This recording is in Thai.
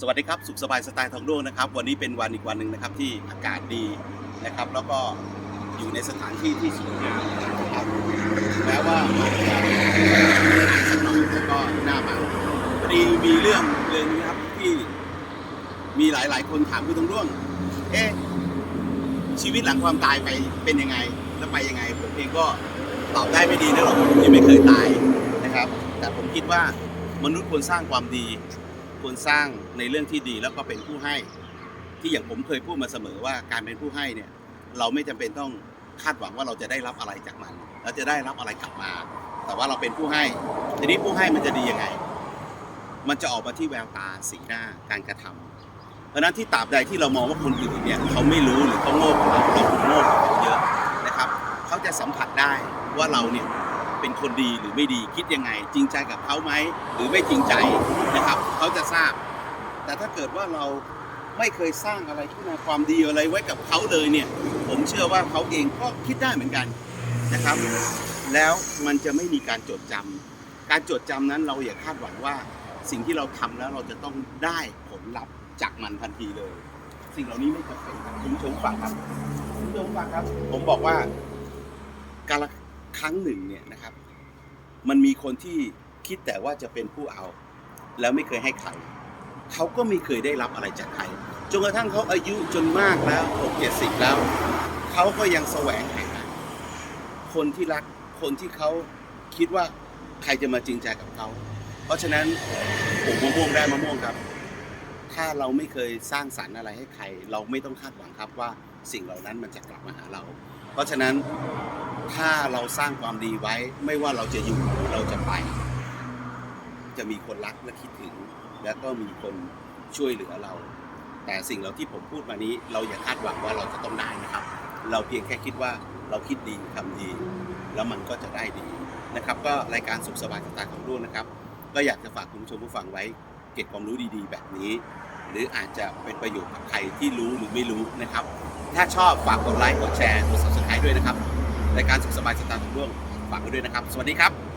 สวัสดีครับ สุขสบายสไตล์ทองด้วงนะครับ วันนี้เป็นวันอีกวันหนึ่งนะครับที่อากาศดีนะครับ แล้วก็อยู่ในสถานที่ที่สวยงามนะครับแม้ว่าอาจจะสักหน่อยแต่ก็น่ามาพอดีมีเรื่องเรื่องนี้ครับที่มีหลาย ๆ คนถามคุณทองด้วง เอ๊ะชีวิตหลังความตายไปเป็นยังไงแล้วไปยังไงผมเองก็ตอบได้ไม่ดีนะหรอกผมยังไม่เคยตายนะครับ แต่ผมคิดว่ามนุษย์ควรสร้างความดี ควรสร้างในเรื่องที่ดีแล้วก็เป็นผู้ให้ ที่อย่างผมเคยพูดมาเสมอว่าการเป็นผู้ให้เนี่ยเราไม่จำเป็นต้องคาดหวังว่าเราจะได้รับอะไรจากมันเราจะได้รับอะไรกลับมา แต่ว่าเราเป็นผู้ให้ทีนี้ผู้ให้มันจะดียังไง มันจะออกมาที่แววตาสีหน้าการกระทำเพราะนั้นที่ตราบใดที่เรามองว่าคนอื่นเนี่ยเขาไม่รู้หรือเขาโง่กว่าเราเราโง่กว่าเขาเยอะนะครับ เขาจะสัมผัสได้ว่าเราเนี่ย เป็นคนดีหรือไม่ดีคิดยังไง จริงใจกับเขาไหมหรือไม่จริงใจนะครับเขาจะทราบ แต่ถ้าเกิดว่าเราไม่เคยสร้างอะไรขึ้นมาความดีอะไรไว้กับเขาเลยเนี่ย ผมเชื่อว่าเขาเองก็คิดได้เหมือนกันนะครับ แล้วมันจะไม่มีการจดจำการจดจำนั้นเราอย่าคาดหวังว่าสิ่งที่เราทำแล้วเราจะต้องได้ผลลัพธ์จากมันทันทีเลย สิ่งเหล่านี้ไม่จำเป็นคุณชมฟังครับคุณชมฟังครับ ผมบอกว่าการ ครั้งหนึ่งเนี่ยนะครับ มันมีคนที่คิดแต่ว่าจะเป็นผู้เอา แล้วไม่เคยให้ใครเขาก็ไม่เคยได้รับอะไรจากใครจนกระทั่งเขาอายุจนมากแล้วหกเจ็ดสิบแล้วเขาก็ยังแสวงหาคนที่รักคนที่เขาคิดว่าใครจะมาจริงใจกับเขาเพราะฉะนั้นปลูกมะม่วงได้มะม่วงครับ ถ้าเราไม่เคยสร้างสรรค์อะไรให้ใคร เราไม่ต้องคาดหวังครับว่าสิ่งเหล่านั้นมันจะกลับมาหาเรา เพราะฉะนั้นถ้าเราสร้างความดีไว้ ไม่ว่าเราจะอยู่หรือเราจะไป จะมีคนรักและคิดถึง แล้วก็มีคนช่วยเหลือเรา แต่สิ่งเหล่าที่ผมพูดมานี้ เราอย่าคาดหวังว่าเราจะต้องได้นะครับ เราเพียงแค่คิดว่าเราคิดดีทำดี แล้วมันก็จะได้ดีนะครับ ก็รายการสุขสบายต่างๆของด้วงนะครับ ก็อยากจะฝากคุณผู้ชมผู้ฟังไว้ เก็บความรู้ดีๆ แบบนี้ หรืออาจจะเป็นประโยชน์กับใครที่รู้หรือไม่รู้นะครับ ถ้าชอบฝากกดไลค์กดแชร์กด subscribe ด้วยนะครับรายการสุขสบายสไตล์ของด้วงฝากไว้ด้วยนะครับ สวัสดีครับ